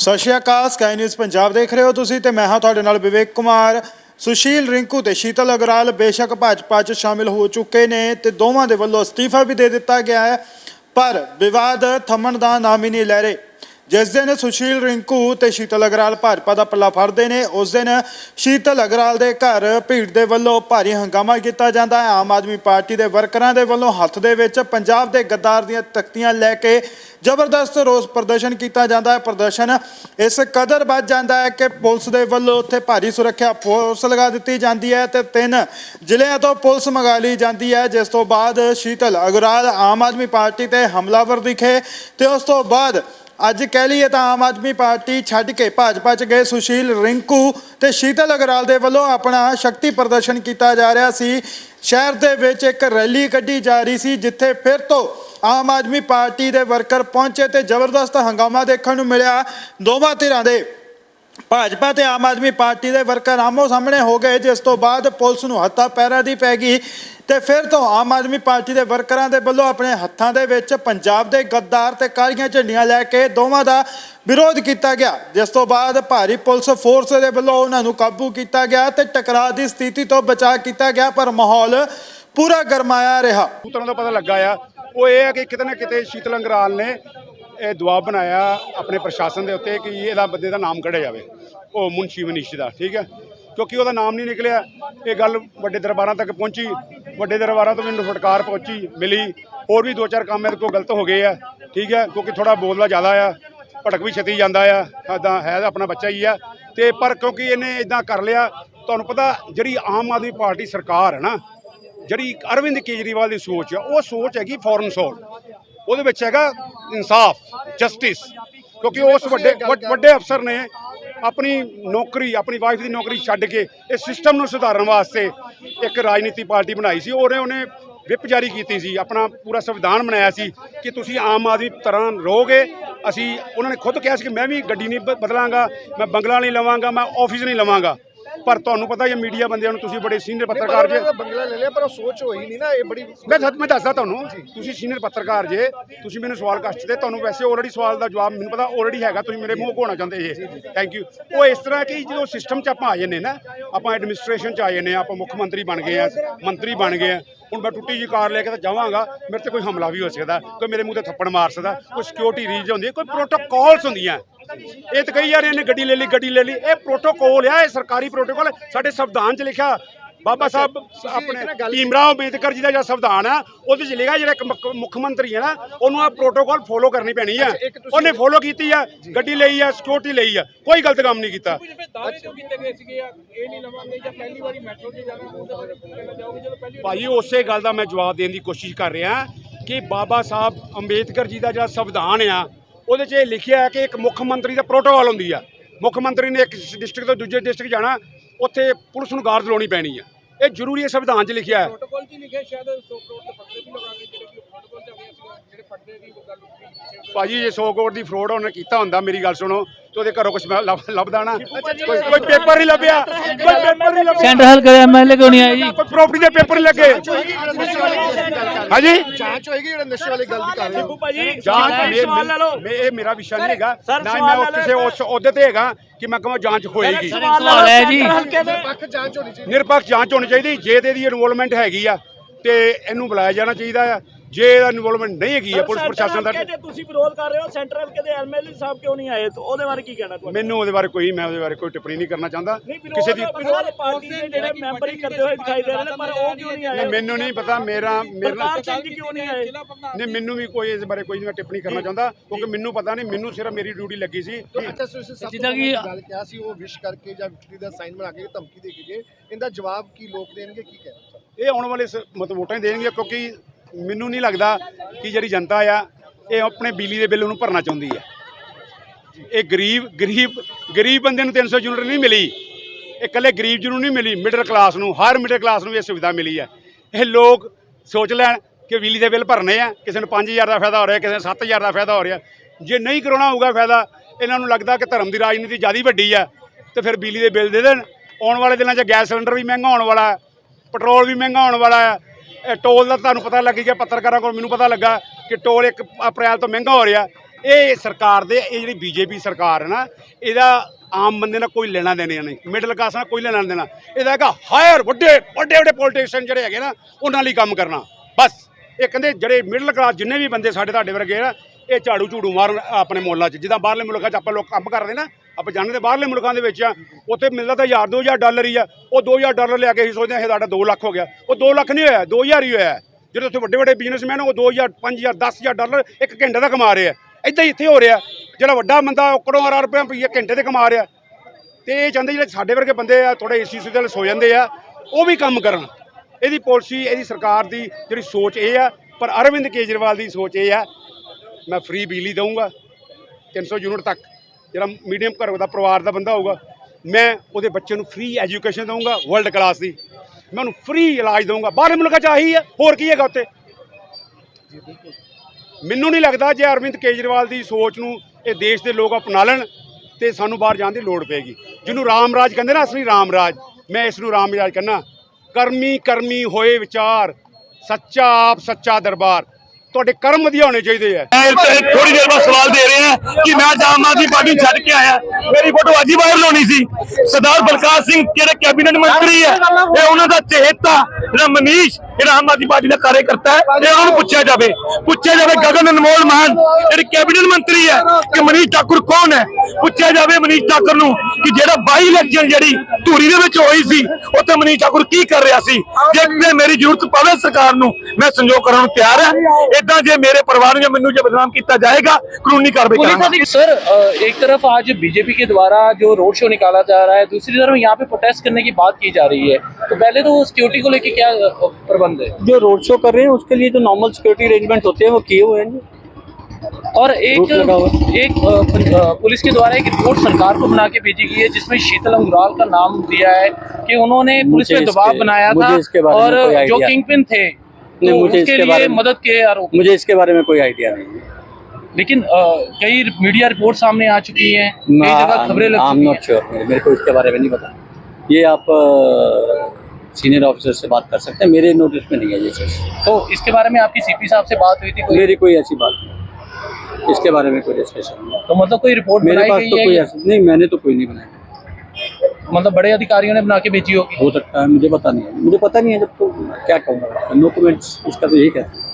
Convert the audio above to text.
ਸਤਿ ਸ਼੍ਰੀ ਅਕਾਲ ਸਕਾਈ ਨਿਊਜ਼ ਪੰਜਾਬ ਦੇਖ ਰਹੇ ਹੋ ਤੁਸੀਂ ਤੇ ਮੈਂ ਹਾਂ ਤੁਹਾਡੇ ਨਾਲ ਵਿਵੇਕ ਕੁਮਾਰ। ਸੁਸ਼ੀਲ ਰਿੰਕੂ ਤੇ ਸ਼ੀਤਲ ਅਗਰਾਲ ਬੇਸ਼ੱਕ ਭਾਜਪਾ 'ਚ ਸ਼ਾਮਿਲ ਹੋ ਚੁੱਕੇ ਨੇ ਤੇ ਦੋਵਾਂ ਦੇ ਵੱਲੋਂ ਅਸਤੀਫਾ ਵੀ ਦੇ ਦਿੱਤਾ ਗਿਆ ਹੈ, ਪਰ ਵਿਵਾਦ ਥੰਮਣ ਦਾ ਨਾਮ ਹੀ ਨਹੀਂ ਲੈ ਰਹੇ। ਜਿਸ ਦਿਨ ਸੁਸ਼ੀਲ ਰਿੰਕੂ ਤੇ ਸ਼ੀਤਲ ਅਗਰਾਲ ਭਾਜਪਾ ਦਾ ਪੱਲਾ ਫੜਦੇ ਨੇ ਉਸ ਦਿਨ ਸ਼ੀਤਲ ਅਗਰਾਲ ਦੇ ਘਰ ਭੀੜ ਦੇ ਵੱਲੋਂ ਭਾਰੀ ਹੰਗਾਮਾ ਕੀਤਾ ਜਾਂਦਾ ਹੈ। ਆਮ ਆਦਮੀ ਪਾਰਟੀ ਦੇ ਵਰਕਰਾਂ ਦੇ ਵੱਲੋਂ ਹੱਥ ਦੇ ਵਿੱਚ ਪੰਜਾਬ ਦੇ ਗੱਦਾਰ ਦੀਆਂ ਤਖਤੀਆਂ ਲੈ ਕੇ ਜ਼ਬਰਦਸਤ ਰੋਸ ਪ੍ਰਦਰਸ਼ਨ ਕੀਤਾ ਜਾਂਦਾ ਹੈ। ਪ੍ਰਦਰਸ਼ਨ ਇਸ ਕਦਰ ਵੱਧ ਜਾਂਦਾ ਹੈ ਕਿ ਪੁਲਿਸ ਦੇ ਵੱਲੋਂ ਉੱਥੇ ਭਾਰੀ ਸੁਰੱਖਿਆ ਫੋਰਸ ਲਗਾ ਦਿੱਤੀ ਜਾਂਦੀ ਹੈ ਤੇ ਤਿੰਨ ਜ਼ਿਲ੍ਹਿਆਂ ਤੋਂ ਪੁਲਿਸ ਮੰਗਾ ਲਈ ਜਾਂਦੀ ਹੈ। ਜਿਸ ਤੋਂ ਬਾਅਦ ਸ਼ੀਤਲ ਅਗਰਾਲ ਆਮ ਆਦਮੀ ਪਾਰਟੀ ਤੇ ਹਮਲਾਵਰ ਦਿਖੇ ਤੇ ਉਸ ਤੋਂ ਬਾਅਦ ਅੱਜ ਕਹਿ ਲਈਏ ਤਾਂ ਆਮ ਆਦਮੀ ਪਾਰਟੀ ਛੱਡ ਕੇ ਭਾਜਪਾ 'ਚ ਗਏ ਸੁਸ਼ੀਲ ਰਿੰਕੂ ਤੇ ਸ਼ੀਤਲ ਅਗਰਾਲ ਦੇ ਵੱਲੋਂ ਆਪਣਾ ਸ਼ਕਤੀ ਪ੍ਰਦਰਸ਼ਨ ਕੀਤਾ ਜਾ ਰਿਹਾ ਸੀ। ਸ਼ਹਿਰ ਦੇ ਵਿੱਚ ਇੱਕ ਰੈਲੀ ਕੱਢੀ ਜਾ ਰਹੀ ਸੀ ਜਿੱਥੇ ਫਿਰ ਤੋਂ ਆਮ ਆਦਮੀ ਪਾਰਟੀ ਦੇ ਵਰਕਰ ਪਹੁੰਚੇ ਤੇ ਜ਼ਬਰਦਸਤ ਹੰਗਾਮਾ ਦੇਖਣ ਨੂੰ ਮਿਲਿਆ। ਦੋਵਾਂ ਧਿਰਾਂ ਦੇ ਭਾਜਪਾ ਤੇ ਆਮ ਆਦਮੀ ਪਾਰਟੀ ਦੇ ਵਰਕਰ ਆਮੋ ਸਾਹਮਣੇ ਹੋ ਗਏ, ਜਿਸ ਤੋਂ ਬਾਅਦ ਪੁਲਿਸ ਨੂੰ ਹੱਥਾਂ ਪੈਰਾਂ ਦੀ ਪੈ ਗਈ ਤੇ ਫਿਰ ਤੋਂ ਆਮ ਆਦਮੀ ਪਾਰਟੀ ਦੇ ਵਰਕਰਾਂ ਦੇ ਵੱਲੋਂ ਆਪਣੇ ਹੱਥਾਂ ਦੇ ਵਿੱਚ ਪੰਜਾਬ ਦੇ ਗੱਦਾਰ ਤੇ ਕਾਲੀਆਂ ਝੰਡੀਆਂ ਲੈ ਕੇ ਦੋਵਾਂ ਦਾ ਵਿਰੋਧ ਕੀਤਾ ਗਿਆ, ਜਿਸ ਤੋਂ ਬਾਅਦ ਭਾਰੀ ਪੁਲਿਸ ਫੋਰਸ ਦੇ ਵੱਲੋਂ ਉਹਨਾਂ ਨੂੰ ਕਾਬੂ ਕੀਤਾ ਗਿਆ ਤੇ ਟਕਰਾਅ ਦੀ ਸਥਿਤੀ ਤੋਂ ਬਚਾਅ ਕੀਤਾ ਗਿਆ, ਪਰ ਮਾਹੌਲ ਪੂਰਾ ਗਰਮਾਇਆ ਰਿਹਾ। ਸੂਤਰਾਂ ਦਾ ਪਤਾ ਲੱਗਾ ਆ, ਉਹ ਇਹ ਹੈ ਕਿ ਕਿਤੇ ਨਾ ਕਿਤੇ ਸ਼ੀਤਲ ਅੰਗਰਾਲ ਨੇ ਇਹ ਦਬਾਅ ਬਣਾਇਆ ਆਪਣੇ ਪ੍ਰਸ਼ਾਸਨ ਦੇ ਉੱਤੇ ਕਿ ਇਹਦਾ ਬੰਦੇ ਦਾ ਨਾਮ ਕੱਢਿਆ ਜਾਵੇ। ਉਹ ਮੁਨਸ਼ੀ ਮਨੀਸ਼ ਦਾ, ਠੀਕ ਹੈ? ਕਿਉਂਕਿ ਉਹਦਾ ਨਾਮ ਨਹੀਂ ਨਿਕਲਿਆ। ਇਹ ਗੱਲ ਵੱਡੇ ਦਰਬਾਰਾਂ ਤੱਕ ਪਹੁੰਚੀ। ਵੱਡੇ ਦਰਬਾਰਾਂ ਤੋਂ ਮੈਨੂੰ ਫਟਕਾਰ ਪਹੁੰਚੀ, ਮਿਲੀ। ਹੋਰ ਵੀ ਦੋ ਚਾਰ ਕੰਮ ਇਹਦੇ ਕੋਲ ਗਲਤ ਹੋ ਗਏ ਆ, ਠੀਕ ਹੈ? ਕਿਉਂਕਿ ਥੋੜਾ ਬੋਲਦਾ ਜ਼ਿਆਦਾ ਆ ਭਟਕ ਵੀ ਛਤੀ ਜਾਂਦਾ ਆ ਇਦਾਂ ਹੈ ਆਪਣਾ ਬੱਚਾ ਹੀ ਆ। ਤੇ ਪਰ ਕਿਉਂਕਿ ਇਹਨੇ ਇਦਾਂ ਕਰ ਲਿਆ, ਤੁਹਾਨੂੰ ਪਤਾ ਜਿਹੜੀ ਆਮ ਆਦਮੀ ਪਾਰਟੀ ਸਰਕਾਰ ਹੈ ਨਾ, ਜਿਹੜੀ ਅਰਵਿੰਦ ਕੇਜਰੀਵਾਲ ਦੀ ਸੋਚ ਆ, ਉਹ ਸੋਚ ਹੈਗੀ ਫੋਰਨ ਸੋਲ ਉਹਦੇ ਵਿੱਚ ਹੈਗਾ ਇਨਸਾਫ। ਜਸਟਿਸ ਕਿਉਂਕਿ ਉਸ ਵੱਡੇ ਵੱਡ- ਅਫਸਰ ਨੇ ਆਪਣੀ ਨੌਕਰੀ ਆਪਣੀ ਵਾਈਫ ਦੀ ਨੌਕਰੀ ਛੱਡ ਕੇ ਇਸ ਸਿਸਟਮ ਨੂੰ ਸੁਧਾਰਨ ਵਾਸਤੇ ਇੱਕ ਰਾਜਨੀਤੀ ਪਾਰਟੀ ਬਣਾਈ ਸੀ। ਉਹਨੇ ਉਹਨੇ ਵਿਪ ਜਾਰੀ ਕੀਤੀ ਸੀ। ਆਪਣਾ ਪੂਰਾ ਸੰਵਿਧਾਨ ਬਣਾਇਆ ਸੀ ਕਿ ਤੁਸੀਂ ਆਮ ਆਦਮੀ ਤਰ੍ਹਾਂ ਰਹੋਗੇ। ਅਸੀਂ ਉਹਨਾਂ ਨੇ ਖੁਦ ਕਿਹਾ ਸੀ ਕਿ ਮੈਂ ਵੀ ਗੱਡੀ ਨਹੀਂ ਬਦਲਾਂਗਾ ਮੈਂ ਬੰਗਲਾ ਨਹੀਂ ਲਵਾਂਗਾ ਮੈਂ ਆਫਿਸ ਨਹੀਂ ਲਵਾਂਗਾ। ਪਰ ਤੁਹਾਨੂੰ ਪਤਾ ਹੀ ਮੀਡੀਆ ਬੰਦਿਆਂ ਨੂੰ ਤੁਸੀਂ ਬੜੇ ਸੀਨੀਅਰ ਪੱਤਰਕਾਰ ਜੇ। ਬੰਗਲਾ ਲੈ ਲਿਆ ਪਰ ਉਹ ਸੋਚ ਹੋਈ ਨਹੀਂ ਨਾ ਇਹ ਬੜੀ ਮੈਂ ਦੱਸ ਮੈਂ ਦੱਸਦਾ ਤੁਹਾਨੂੰ ਤੁਸੀਂ ਸੀਨੀਅਰ ਪੱਤਰਕਾਰ ਜੇ ਤੁਸੀਂ ਮੈਨੂੰ ਸਵਾਲ ਕਸ਼ਟ ਤੇ ਤੁਹਾਨੂੰ ਵੈਸੇ ਆਲਰੇਡੀ ਸਵਾਲ ਦਾ ਜਵਾਬ ਮੈਨੂੰ ਪਤਾ ਆਲਰੇਡੀ ਹੈਗਾ ਤੁਸੀਂ ਮੇਰੇ ਮੂੰਹ ਘੋਣਾ ਚਾਹੁੰਦੇ ਜੇ ਥੈਂਕ ਯੂ ਉਹ ਇਸ ਤਰ੍ਹਾਂ ਕਿ ਜਦੋਂ ਸਿਸਟਮ 'ਚ ਆਪਾਂ ਆ ਜੰਨੇ ਨਾ ਆਪਾਂ ਐਡਮਿਨਿਸਟ੍ਰੇਸ਼ਨ 'ਚ ਆ ਜੰਨੇ ਆਪਾਂ ਮੁੱਖ ਮੰਤਰੀ ਬਣ ਗਏ ਆ ਮੰਤਰੀ ਬਣ ਗਏ ਆ ਹੁਣ ਮੈਂ ਟੁੱਟੀ ਜੀ ਕਾਰ ਲੈ ਕੇ ਤਾਂ ਜਾਵਾਂਗਾ, ਮੇਰੇ ਤੇ ਕੋਈ ਹਮਲਾ ਵੀ ਹੋ ਸਕਦਾ, ਕੋਈ ਮੇਰੇ ਮੂੰਹ ਤੇ ਥੱਪੜ ਮਾਰ ਸਕਦਾ, ਕੋਈ ਸਿਕਿਉਰਿਟੀ ਰੀਜ ਹੁੰਦੀ ਹੈ, ਕੋਈ ਪ੍ਰੋਟੋਕੋਲਸ ਹੁੰਦੀਆਂ। ਇਹ ਤਾਂ ਕਈ ਯਾਰ ਇਹਨੇ ਗੱਡੀ ਲੈ ਲਈ, ਗੱਡੀ ਲੈ ਲਈ, ਇਹ ਪ੍ਰੋਟੋਕੋਲ ਆ, ਇਹ ਸਰਕਾਰੀ ਪ੍ਰੋਟੋਕੋਲ ਸਾਡੇ ਸੰਵਿਧਾਨ 'ਚ ਲਿਖਿਆ ਬਾਬਾ ਸਾਹਿਬ ਆਪਣੇ ਭੀਮਰਾਓ ਅੰਬੇਦਕਰ ਜੀ ਦਾ ਜਿਹੜਾ ਸੰਵਿਧਾਨ ਆ ਉਹਦੇ 'ਚ ਲਿਖਿਆ ਜਿਹੜਾ ਇੱਕ ਮੁੱਖ- ਮੰਤਰੀ ਹੈ ਨਾ ਉਹਨੂੰ ਆ ਪ੍ਰੋਟੋਕਾਲ ਫੋਲੋ ਕਰਨੀ ਪੈਣੀ ਆ। ਉਹਨੇ ਫੋਲੋ ਕੀਤੀ ਆ ਗੱਡੀ ਲਈ ਆ ਸਿਕਿਉਰਿਟੀ ਲਈ ਆ ਕੋਈ ਗਲਤ ਕੰਮ ਨਹੀਂ ਕੀਤਾ। ਭਾਈ ਉਸੇ ਗੱਲ ਦਾ ਮੈਂ ਜਵਾਬ ਦੇਣ ਦੀ ਕੋਸ਼ਿਸ਼ ਕਰ ਰਿਹਾ ਕਿ ਬਾਬਾ ਸਾਹਿਬ ਅੰਬੇਦਕਰ ਜੀ ਦਾ ਜਿਹੜਾ ਸੰਵਿਧਾਨ ਆ ਉਹਦੇ 'ਚ ਇਹ ਲਿਖਿਆ ਹੈ ਕਿ ਇੱਕ ਮੁੱਖ ਮੰਤਰੀ ਦਾ ਪ੍ਰੋਟੋਕਾਲ ਹੁੰਦੀ ਆ। ਮੁੱਖ ਮੰਤਰੀ ਨੇ ਇੱਕ ਡਿਸਟ੍ਰਿਕਟ ਤੋਂ ਦੂਜੇ ਡਿਸਟ੍ਰਿਕਟ ਜਾਣਾ ਉੱਥੇ ਪੁਲਿਸ ਨੂੰ ਗਾਰਡ ਲਾਉਣੀ ਪੈਣੀ ਆ। ਇਹ ਜ਼ਰੂਰੀ ਹੈ ਸੰਵਿਧਾਨ 'ਚ ਲਿਖਿਆ ਹੈ। ਪ੍ਰੋਟੋਕਾਲ 'ਚ ਲਿਖਿਆ ਸ਼ਾਇਦ 100 ਕਰੋੜ ਦੇ ਫਟਦੇ ਵੀ ਲਗਾ ਕੇ ਜਿਹੜੇ ਕਿ ਪ੍ਰੋਟੋਕਾਲ 'ਚ ਗਏ ਸੀਗਾ ਜਿਹੜੇ ਫਟਦੇ ਦੀ ਉਹ ਗੱਲ ਉੱਠੀ ਭਾਜੀ ਜੇ 100 ਕਰੋੜ ਦੀ ਫਰੋਡ ਉਹਨੇ ਕੀਤਾ ਹੁੰਦਾ ਮੇਰੀ ਗੱਲ ਸੁਣੋ ਤੇ ਉਹਦੇ ਘਰੋਂ ਕੁਝ ਲੱਭਦਾ ਨਾ। ਕੋਈ ਕੋਈ ਪੇਪਰ ਨਹੀਂ ਲੱਭਿਆ। ਕੋਈ ਪੇਪਰ ਨਹੀਂ ਲੱਭਿਆ। ਸੈਂਟਰ ਹਲ ਕਰਿਆ ਐਮਐਲਏ ਕਿਉਂ ਨਹੀਂ ਆਇਆ ਜੀ? ਕੋਈ ਪ੍ਰਾਪਰਟੀ ਦੇ ਪੇਪਰ ਨਹੀਂ ਲੱਗੇ। ਹਾਂਜੀ? ਜਾਂਚ ਹੋਏਗੀ ਜਿਹੜਾ ਨਸ਼ੇ ਵਾਲੀ ਗੱਲ ਦੀ ਕਰ ਰਹੇ ਹੋ ਭਾਜੀ ਜਾਂਚ ਮੇ- ਮੇ- ਇਹ ਮੇਰਾ ਵਿਸ਼ਾ ਨਹੀਂ ਹੈਗਾ। ਨਾ ਮੈਂ ਕਿਸੇ ਉਸ ਅਹੁਦੇ ਤੇ ਹੈਗਾ ਕਿ ਮੈਂ ਕਹਾਂ ਜਾਂਚ ਹੋਏਗੀ। ਸਵਾਲ ਹੈ ਜੀ। ਪੱਖ ਜਾਂਚ ਹੋਣੀ ਚਾਹੀਦੀ। ਨਿਰਪੱਖ ਜਾਂਚ ਹੋਣੀ ਚਾਹੀਦੀ ਜੇ ਤੇ ਇਹਦੀ ਇਨਵੋਲਵਮੈਂਟ ਹੈਗੀ ਆ ਤੇ ਇਹਨੂੰ ਬੁਲਾਇਆ ਜਾਣਾ ਚਾਹੀਦਾ ਆ। ਜੇ ਇਹਦਾ ਇਨਵੋਲਵਮੈਂਟ ਨਹੀਂ ਹੈਗੀ ਆ ਪੁਲਿਸ ਪ੍ਰਸ਼ਾਸਨ ਦਾ ਜੇ ਤੁਸੀਂ ਵਿਰੋਧ ਕਰ ਰਹੇ ਹੋ ਸੈਂਟਰਲ ਕਿਤੇ ਐਮਐਲਏ ਸਾਹਿਬ ਕਿਉਂ ਨਹੀਂ ਆਏ? ਤਾਂ ਉਹਦੇ ਬਾਰੇ ਕੀ ਕਹਿਣਾ ਤੁਹਾਡਾ? ਮੈਨੂੰ ਉਹਦੇ ਬਾਰੇ ਕੋਈ ਮੈਂ ਉਹਦੇ ਬਾਰੇ ਕੋਈ ਟਿੱਪਣੀ ਨਹੀਂ ਕਰਨਾ ਚਾਹੁੰਦਾ। ਕਿਸੇ ਦੀ ਵਿਰੋਧ ਪਾਰਟੀ ਦੇ ਜਿਹੜੇ ਮੈਂਬਰ ਹੀ ਕਰਦੇ ਹੋਏ ਦਿਖਾਈ ਦੇ ਰਹੇ ਨੇ ਪਰ ਉਹ ਕਿਉਂ ਨਹੀਂ ਆਏ? ਨਹੀਂ, ਮੈਨੂੰ ਨਹੀਂ ਪਤਾ ਮੇਰਾ ਮੇਰਾ ਕਿਉਂ ਨਹੀਂ ਆਏ? ਨਹੀਂ ਮੈਨੂੰ ਵੀ ਕੋਈ ਇਸ ਬਾਰੇ ਕੋਈ ਮੈਂ ਟਿੱਪਣੀ ਕਰਨਾ ਚਾਹੁੰਦਾ ਕਿਉਂਕਿ ਮੈਨੂੰ ਪਤਾ ਨਹੀਂ ਮੈਨੂੰ ਸਿਰਫ ਮੇਰੀ ਡਿਊਟੀ ਲੱਗੀ ਸੀ। ਜਿੱਦਾਂ ਕਿ- ਗੱਲ ਕਿਹਾ ਸੀ ਉਹ ਵਿਸ਼ ਕਰਕੇ ਜਾਂ ਵਿਕਟਰੀ ਦਾ ਸਾਈਨ ਬਣਾ ਕੇ ਧਮਕੀ ਦੇ ਕੇ ਇਹਦਾ ਜਵਾਬ ਕੀ ਲੋਕ ਦੇਣਗੇ ਕੀ ਕਹਿਣਾ ਇਹ ਆਉਣ ਵਾਲੇ ਮਤਲਬ ਵੋਟਾਂ ਹੀ ਦੇਣਗੇ ਕਿਉਂਕਿ ਮੈਨੂੰ ਨਹੀਂ ਲੱਗਦਾ ਕਿ ਜਿਹੜੀ ਜਨਤਾ ਆ, ਇਹ ਆਪਣੇ ਬਿਜਲੀ ਦੇ ਬਿੱਲ ਨੂੰ ਭਰਨਾ ਚਾਹੁੰਦੀ ਹੈ ਇਹ ਗਰੀਬ ਗਰੀਬ ਗਰੀਬ ਬੰਦੇ ਨੂੰ 300 ਯੂਨਿਟ ਨਹੀਂ ਮਿਲੀ। ਇਹ ਇਕੱਲੇ ਗਰੀਬ ਜੀ ਨੂੰ ਨਹੀਂ ਮਿਲੀ ਮਿਡਲ ਕਲਾਸ ਨੂੰ, ਹਰ ਮਿਡਲ ਕਲਾਸ ਨੂੰ ਇਹ ਸੁਵਿਧਾ ਮਿਲੀ ਹੈ ਇਹ ਲੋਕ ਸੋਚ ਲੈਣ ਕਿ ਬਿਜਲੀ ਦੇ ਬਿੱਲ ਭਰਨੇ ਆ, ਕਿਸੇ ਨੂੰ 5000 ਦਾ ਫਾਇਦਾ ਹੋ ਰਿਹਾ, ਕਿਸੇ ਨੂੰ 7000 ਦਾ ਫਾਇਦਾ ਹੋ ਰਿਹਾ। ਜੇ ਨਹੀਂ ਕਰਾਉਣਾ ਹੋਊਗਾ ਫਾਇਦਾ, ਇਹਨਾਂ ਨੂੰ ਲੱਗਦਾ ਕਿ ਧਰਮ ਦੀ ਰਾਜਨੀਤੀ ਜ਼ਿਆਦਾ ਵੱਡੀ ਆ, ਤੇ ਫਿਰ ਬਿਜਲੀ ਦੇ ਬਿੱਲ ਦੇ ਦੇਣ। ਆਉਣ ਵਾਲੇ ਦਿਨਾਂ 'ਚ ਗੈਸ ਸਿਲੰਡਰ ਵੀ ਮਹਿੰਗਾ ਹੋਣ ਵਾਲਾ, ਪੈਟਰੋਲ ਵੀ ਮਹਿੰਗਾ ਹੋਣ ਵਾਲਾ ਹੈ ਟੋਲ ਦਾ ਤੁਹਾਨੂੰ ਪਤਾ ਲੱਗ ਗਿਆ, ਪੱਤਰਕਾਰਾਂ ਕੋਲ ਮੈਨੂੰ ਪਤਾ ਲੱਗਾ ਕਿ ਟੋਲ 1 ਅਪ੍ਰੈਲ ਤੋਂ ਮਹਿੰਗਾ ਹੋ ਰਿਹਾ। ਇਹ ਸਰਕਾਰ ਦੇ, ਇਹ ਜਿਹੜੀ ਬੀਜੇਪੀ ਸਰਕਾਰ ਹੈ ਨਾ, ਇਹਦਾ ਆਮ ਬੰਦੇ ਨਾਲ ਕੋਈ ਲੈਣਾ ਦੇਣਾ ਨਹੀਂ ਮਿਡਲ ਕਲਾਸ ਨਾਲ ਕੋਈ ਲੈਣਾ ਦੇਣਾ। ਇਹਦਾ ਹੈਗਾ ਹਾਇਰ ਵੱਡੇ ਵੱਡੇ ਵੱਡੇ ਪੋਲੀਟੀਸ਼ੀਅਨ ਜਿਹੜੇ ਹੈਗੇ ਨਾ, ਉਹਨਾਂ ਲਈ ਕੰਮ ਕਰਨਾ। ਬਸ, ਇਹ ਕਹਿੰਦੇ ਜਿਹੜੇ ਮਿਡਲ ਕਲਾਸ ਜਿੰਨੇ ਵੀ ਬੰਦੇ ਸਾਡੇ, ਤੁਹਾਡੇ ਵਰਗੇ ਨਾ, ਇਹ ਝਾੜੂ ਝੂੜੂ ਮਾਰਨ ਆਪਣੇ ਮੁੱਲਾਂ 'ਚ, ਜਿੱਦਾਂ ਬਾਹਰਲੇ ਮੁਲਕਾਂ 'ਚ ਆਪਾਂ ਲੋਕ ਕੰਮ ਕਰਦੇ ਨਾ ਆਪਾਂ ਜਾਣਦੇ ਬਾਹਰਲੇ ਮੁਲਕਾਂ ਦੇ ਵਿੱਚ ਆ, ਉੱਥੇ ਮਿਲਦਾ ਤਾਂ ਹਜ਼ਾਰ 2000 ਡਾਲਰ ਹੀ ਆ। ਉਹ 2000 ਡਾਲਰ ਲਿਆ ਕੇ ਅਸੀਂ ਸੋਚਦੇ ਹਾਂ ਇਹ ਸਾਡਾ 2 ਲੱਖ ਹੋ ਗਿਆ। ਉਹ 2 ਲੱਖ ਨਹੀਂ ਹੋਇਆ 2000 ਹੀ ਹੋਇਆ। ਜਿਹੜੇ ਉੱਥੇ ਵੱਡੇ ਵੱਡੇ ਬਿਜ਼ਨਸਮੈਨ ਉਹ 2000 5000 10000 ਡਾਲਰ ਇੱਕ ਘੰਟੇ ਦਾ ਕਮਾ ਰਹੇ ਆ। ਇਦਾਂ ਹੀ ਇੱਥੇ ਹੋ ਰਿਹਾ। ਜਿਹੜਾ ਵੱਡਾ ਬੰਦਾ ਉਹ ਕਰੋੜਾਂ ਰੁਪਏ ਰੁਪਈਆ ਘੰਟੇ ਤੇ ਕਮਾ ਰਿਹਾ। ਤੇ ਇਹ ਚਾਹੁੰਦੇ ਜਿਹੜੇ ਸਾਡੇ ਵਰਗੇ ਬੰਦੇ ਆ ਥੋੜੇ ਏਸੀ ਸੁਦੇ ਸੋ ਜਾਂਦੇ ਆ, ਉਹ ਵੀ ਕੰਮ ਕਰਨ। ਇਹਦੀ ਪਾਲਿਸੀ ਇਹਦੀ ਸਰਕਾਰ ਦੀ ਜਿਹੜੀ ਸੋਚ ਇਹ ਆ, ਪਰ ਅਰਵਿੰਦ ਕੇਜਰੀਵਾਲ ਦੀ ਸੋਚ ਇਹ ਆ, ਮੈਂ ਫ੍ਰੀ ਬਿਜਲੀ ਦਊਂਗਾ 300 ਯੂਨਿਟ ਤੱਕ। ਜਿਹੜਾ ਮੀਡੀਅਮ ਘਰ ਦਾ ਪਰਿਵਾਰ ਦਾ ਬੰਦਾ ਹੋਊਗਾ, ਮੈਂ ਉਹਦੇ ਬੱਚੇ ਨੂੰ ਫ੍ਰੀ ਐਜੂਕੇਸ਼ਨ ਦਊਂਗਾ ਵਰਲਡ ਕਲਾਸ ਦੀ। ਮੈਂ ਉਹਨੂੰ ਫ੍ਰੀ ਇਲਾਜ ਦਊਂਗਾ। ਬਾਹਰਲੇ ਮੁਲਕਾਂ 'ਚ ਆਹੀ ਹੈ ਹੋਰ ਕੀ ਹੈਗਾ ਉੱਥੇ? ਮੈਨੂੰ ਨਹੀਂ ਲੱਗਦਾ ਜੇ ਅਰਵਿੰਦ ਕੇਜਰੀਵਾਲ ਦੀ ਸੋਚ ਨੂੰ ਇਹ ਦੇਸ਼ ਦੇ ਲੋਕ ਅਪਣਾ ਲੈਣ ਤੇ ਸਾਨੂੰ ਬਾਹਰ ਜਾਣ ਦੀ ਲੋੜ ਪਏਗੀ। ਜਿਹਨੂੰ ਰਾਮ ਰਾਜ ਕਹਿੰਦੇ ਨਾ, ਅਸਲੀ ਰਾਮ ਰਾਜ, ਮੈਂ ਇਸ ਨੂੰ ਰਾਮ ਰਾਜ ਕਹਿੰਦਾ। ਕਰਮੀ ਕਰਮੀ ਹੋਏ ਵਿਚਾਰ, ਸੱਚਾ ਆਪ ਸੱਚਾ ਦਰਬਾਰ। ਤੁਹਾਡੇ ਕਰਮ ਵਧੀਆ ਹੋਣੇ ਚਾਹੀਦੇ ਆ। ਥੋੜੀ ਦੇਰ ਬਾਅਦ ਸਵਾਲ ਦੇ ਰਹੇ ਆ ਕਿ ਮੈਂ ਅੱਜ ਆਮ ਆਦਮੀ ਪਾਰਟੀ ਛੱਡ ਕੇ ਆਇਆ। ਮੇਰੀ ਫੋਟੋ ਅੱਜ ਹੀ ਵਾਇਰਲ ਹੋਣੀ ਸੀ। ਸਰਦਾਰ ਬਲਕਾਰ ਸਿੰਘ, ਜਿਹੜੇ ਕੈਬਨਿਟ ਮੰਤਰੀ ਹੈ ਇਹ ਉਹਨਾਂ ਦਾ ਚਹੇਤਾ ਜਿਹੜਾ ਮਨੀਸ਼ ਜਿਹੜਾ ਆਮ ਆਦਮੀ ਪਾਰਟੀ ਦਾ ਕਾਰਜਕਰਤਾ ਹੈ ਇਹ ਉਹਨਾਂ ਨੂੰ ਪੁੱਛਿਆ ਜਾਵੇ ਪੁੱਛਿਆ ਜਾਵੇ ਗਗਨ ਅਨਮੋਲ ਮਾਨ ਜਿਹੜੇ ਕੈਬਨਿਟ ਮੰਤਰੀ ਹੈ ਕਿ ਮਨੀਸ਼ ਠਾਕੁਰ ਕੌਣ ਹੈ ਪੁੱਛਿਆ ਜਾਵੇ ਮਨੀਸ਼ ਠਾਕੁਰ ਨੂੰ ਕਿ ਜਿਹੜਾ ਬਾਈ ਇਲੈਕਸ਼ਨ ਜਿਹੜੀ ਧੂਰੀ ਦੇ ਵਿੱਚ ਹੋਈ ਸੀ ਉੱਥੇ ਮਨੀਸ਼ ਠਾਕੁਰ ਕੀ ਕਰ ਰਿਹਾ ਸੀ ਜੇ ਕਿਤੇ ਮੇਰੀ ਜ਼ਰੂਰਤ ਪਵੇ ਸਰਕਾਰ ਨੂੰ ਮੈਂ ਸੰਯੋਗ ਕਰਨ ਨੂੰ ਤਿਆਰ ਹਾਂ ਇਦਾਂ ਜੇ ਮੇਰੇ ਪਰਿਵਾਰ ਨੂੰ ਜਾਂ ਮੈਨੂੰ ਜੇ ਬਦਨਾਮ ਕੀਤਾ ਜਾਏਗਾ ਕਾਨੂੰਨੀ ਕਾਰਵਾਈ ਕਰਾਂਗਾ पुलिस सर अ, एक तरफ आज बीजेपी के द्वारा जो रोड शो निकाला जा रहा है दूसरी तरफ यहाँ पे प्रोटेस्ट करने की बात की जा रही है तो पहले तो सिक्योरिटी को लेके क्या अ, प्रबंध है। जो रोड शो कर रहे हैं उसके लिए जो नॉर्मल सिक्योरिटी अरेंजमेंट होते हैं वो किए हुए हैं और एक एक पुलिस के द्वारा एक रिपोर्ट सरकार को बना के भेजी गई है जिसमें शीतल अंगुराल का नाम दिया है कि उन्होंने पुलिस पे दबाव बनाया था और जो किंग पिन थे तो मुझे उसके इसके लिए बारे मदद के आरोप। मुझे इसके बारे में कोई आइडिया नहीं लेकिन कई मीडिया रिपोर्ट सामने आ चुकी हैं कई जगह खबरें लग चुकी हैं। मेरे को इसके बारे में नहीं पता। ये आप सीनियर ऑफिसर से बात कर सकते हैं मेरे नोटिस में नहीं है ये चीज़ तो इसके बारे में आपकी सीपी साहब से बात हुई थी कोई मेरी कोई ऐसी बात नहीं इसके बारे में कोई डिस्कशन नहीं तो मतलब कोई रिपोर्ट मेरे बनाई पास गई तो है कोई या- ऐसी नहीं मैंने तो कोई नहीं बनाया मतलब बड़े अधिकारियों ने बना के भेजी होगी हो सकता है मुझे पता नहीं है मुझे पता नहीं है जब तो क्या कहूँगा नो कमेंट्स इसका तो यही कहते हैं